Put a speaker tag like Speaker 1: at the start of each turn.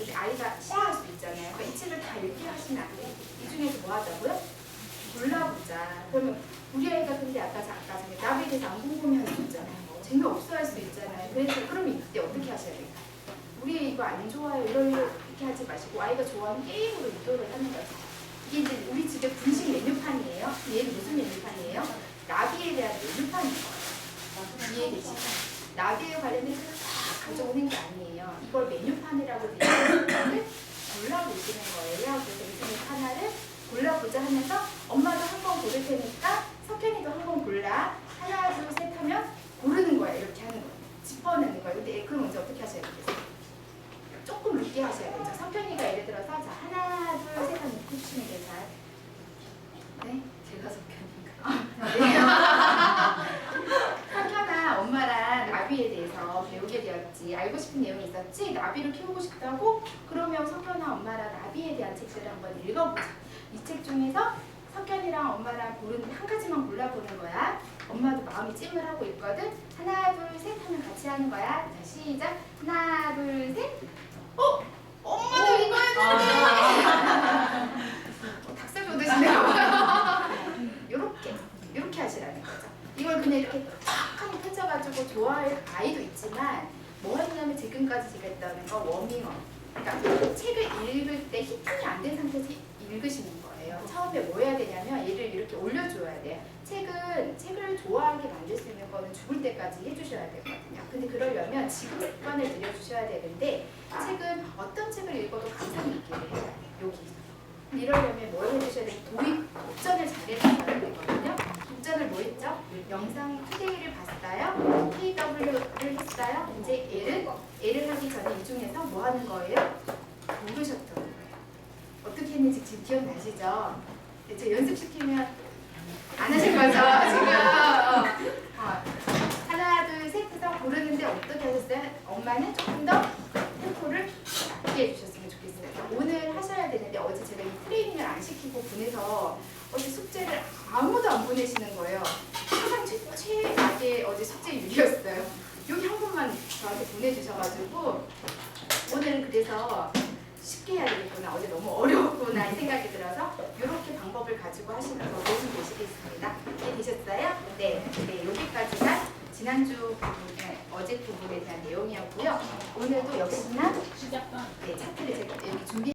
Speaker 1: 여기 아이가 싫어할 수도 있잖아요. 그러니까 그이 책을 다 읽게 하시면 안 돼요. 이 중에서 뭐 하자고요? 골라보자. 그러면 우리 아이가 근데 아까 아까 전에 나비에 대해서 안 궁금해 할수 있잖아요. 뭐 재미없어 할 수도 있잖아요. 그래서 그럼 이때 어떻게 하셔야 돼요? 우리 이거 안 좋아요. 이런 이렇게 하지 마시고 아이가 좋아하는 게임으로 유도를 하는 거죠. 이게 이제 우리 집에 분식 메뉴판이에요. 얘는 무슨 메뉴판이에요? 나비에 대한 메뉴판인 거예요. 이해되시죠? 나비에 관련된 가져오는 게 아니에요. 이걸 메뉴판이라고 거를 골라보시는 거예요. 그래서 이 중에 하나를 골라보자 하면서 엄마도 한 번 고를 테니까 석현이도 한 번 골라. 하나, 둘, 셋 하면 고르는 거예요. 이렇게 하는 거예요. 짚어내는 거예요. 근데 그럼 이제 어떻게 하셔야 되겠어요? 조금 늦게 하셔야 되죠. 석현이가 예를 들어서 자 하나, 둘, 셋 하면 해주시면 돼요. 잘. 네? 제가 석현인가? 네. 석현아 엄마랑 나비에 대해서 배우게 되었지. 알고 싶은 내용이 있었지. 나비를 키우고 싶다고? 그러면 석현아 엄마랑 나비에 대한 책들을 한번 읽어보자. 이 책 중에서 석현이랑 엄마랑 고른 한 가지만 골라보는 거야. 엄마도 마음이 찜을 하고 있거든. 하나, 둘, 셋 하면 같이 하는 거야. 자, 시작. 하나, 둘, 셋. 어? 엄마도 이거였는데. 어, 닭살 돋으시네요. 요렇게, 요렇게 하시라는 거죠. 이걸 그냥 이렇게 가지고 좋아할 아이도 있지만 뭐 하냐면 지금까지 제가 했다는 거 워밍업. 그러니까 책을 읽을 때 히팅이 안 된 상태에서 읽으시는 거예요. 처음에 뭐 해야 되냐면 얘를 이렇게 올려줘야 돼요. 책은 책을 좋아하게 만들 수 있는 거는 죽을 때까지 해주셔야 되거든요. 근데 그러려면 지금 습관을 들여주셔야 되는데 책은 어떤 책을 읽어도 감상 있기를 해야 돼요. 여기. 이러려면 뭘 해주셔야 돼요? 도입 독전을 잘해주셔야 되거든요. 독전을 뭐 했죠? 영상 투데이를 봤어요. KW를 했어요. 이제 얘를 얘를 하기 전에 이 중에서 뭐 하는 거예요? 고르셨던 거예요. 어떻게 했는지 지금 기억나시죠? 이제 연습시키면 안 하실 거죠? 지금 어. 어. 하나 둘셋 해서 고르는데 어떻게 하셨어요? 엄마는 조금 더 템포를 낮게 해주셨으면 좋겠어요. 오늘 하셔야 되는데 어제 제가 이 트레이닝을 안 시키고 보내서 어제 숙제를 아무도 안 보내시는 거예요. 항상 최- 최악의 어제 숙제 일이었어요. 여기 한 번만 저한테 보내주셔가지고 오늘은 그래서 쉽게 해야 되겠구나. 어제 너무 어려웠구나 이 생각이 들어서 이렇게 방법을 가지고 하시면 더 도움이 되시겠습니다. 이해되셨어요? 네. 네, 여기까지가 지난주 부분, 네, 어제 부분에 대한 내용이었고요. 오늘도 역시나